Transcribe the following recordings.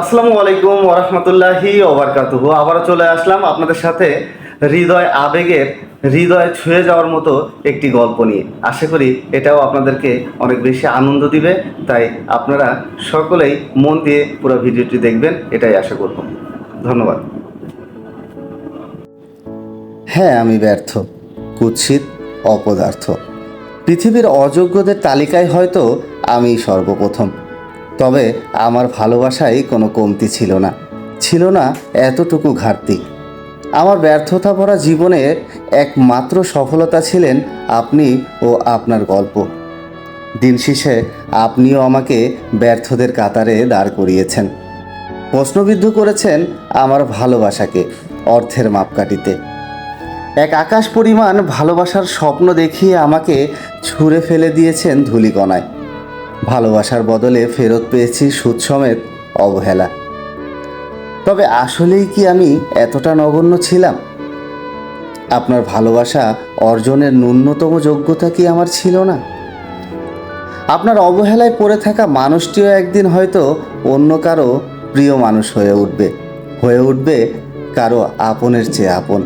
আসসালামু আলাইকুম ওরহমতুল্লাহি ওবরকাতুহু আবারও চলে আসলাম আপনাদের সাথে হৃদয় আবেগের, হৃদয় ছুঁয়ে যাওয়ার মতো একটি গল্প নিয়ে। আশা করি এটাও আপনাদেরকে অনেক বেশি আনন্দ দিবে, তাই আপনারা সকলেই মন দিয়ে পুরো ভিডিওটি দেখবেন, এটাই আশা করব। ধন্যবাদ। হ্যাঁ আমি ব্যর্থ, কুৎসিত, অপদার্থ। পৃথিবীর অযোগ্যদের তালিকায় হয়তো আমি সর্বপ্রথম। তবে আমার ভালোবাসায় কোনো কমতি ছিল না। ছিল না এতটুকু ঘাটতি। আমার ব্যর্থতা ভরা জীবনের একমাত্র সফলতা ছিলেন আপনি ও আপনার গল্প। দিন শেষে আপনিও আমাকে ব্যর্থদের কাতারে দাঁড় করিয়েছেন। প্রশ্নবিদ্ধ করেছেন আমার ভালোবাসাকে অর্থের মাপকাঠিতে। এক আকাশ পরিমাণ ভালোবাসার স্বপ্ন দেখিয়ে আমাকে ছুঁড়ে ফেলে দিয়েছেন ধুলিকণায়। ভালোবাসার বদলে ফেরত পেয়েছি সুদ সমেত অবহেলা। তবে আসলেই কি আমি এতটা নগণ্য ছিলাম? আপনার ভালোবাসা অর্জনের ন্যূনতম যোগ্যতা কি আমার ছিল না? আপনার অবহেলায় পড়ে থাকা মানুষটিও একদিন হয়তো অন্য কারও প্রিয় মানুষ হয়ে উঠবে হয়ে উঠবে কারও আপনের চেয়ে আপন।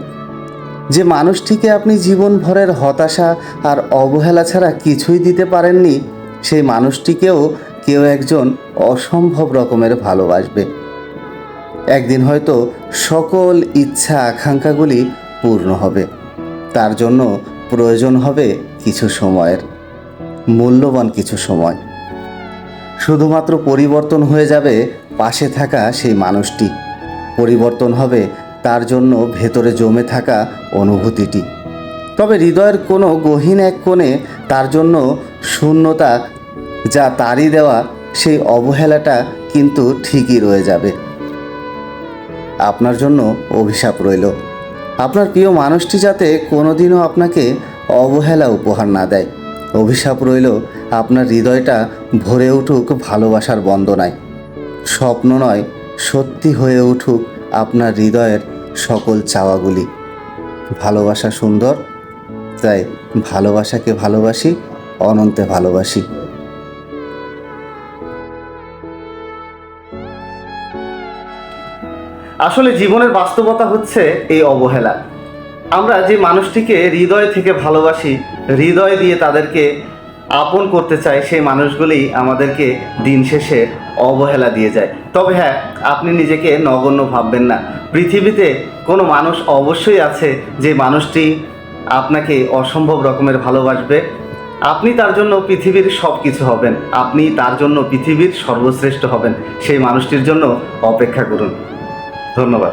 যে মানুষটিকে আপনি জীবনভরের হতাশা আর অবহেলা ছাড়া কিছুই দিতে পারেননি সেই মানুষটিকেও কেউ একজন অসম্ভব রকমের ভালোবাসবে। একদিন হয়তো সকল ইচ্ছা আকাঙ্ক্ষাগুলি পূর্ণ হবে। তার জন্য প্রয়োজন হবে কিছু সময়ের, মূল্যবান কিছু সময়। শুধুমাত্র পরিবর্তন হয়ে যাবে পাশে থাকা সেই মানুষটি। পরিবর্তন হবে তার জন্য ভেতরে জমে থাকা অনুভূতিটি। তবে হৃদয়ের কোনো গহীন এক কোণে তার জন্য শূন্যতা যা তারই দেওয়া, সেই অবহেলাটা কিন্তু ঠিকই রয়ে যাবে। আপনার জন্য অভিশাপ রইল। আপনার প্রিয় মানুষটি যাতে কোনোদিনও আপনাকে অবহেলা উপহার না দেয়। অভিশাপ রইল আপনার হৃদয়টা ভরে উঠুক ভালোবাসার বন্দনায়। স্বপ্ন নয়, সত্যি হয়ে উঠুক আপনার হৃদয়ের সকল চাওয়াগুলি। ভালোবাসা সুন্দর তাই ভালোবাসাকে ভালোবাসি, অনন্তে ভালোবাসি। আসলে জীবনের বাস্তবতা হচ্ছে এই অবহেলা। আমরা যে মানুষটিকে হৃদয় থেকে ভালোবাসি, হৃদয় দিয়ে তাদেরকে আপন করতে চাই, সেই মানুষগুলি আমাদেরকে দিন শেষে অবহেলা দিয়ে যায়। তবে হ্যাঁ আপনি নিজেকে নগণ্য ভাববেন না। পৃথিবীতে কোনো মানুষ অবশ্যই আছে যে মানুষটি আপনাকে অসম্ভব রকমের ভালোবাসবে। আপনি তার জন্য পৃথিবীর সব কিছু হবেন। আপনি তার জন্য পৃথিবীর সর্বশ্রেষ্ঠ হবেন। সেই মানুষটির জন্য অপেক্ষা করুন। ধন্যবাদ।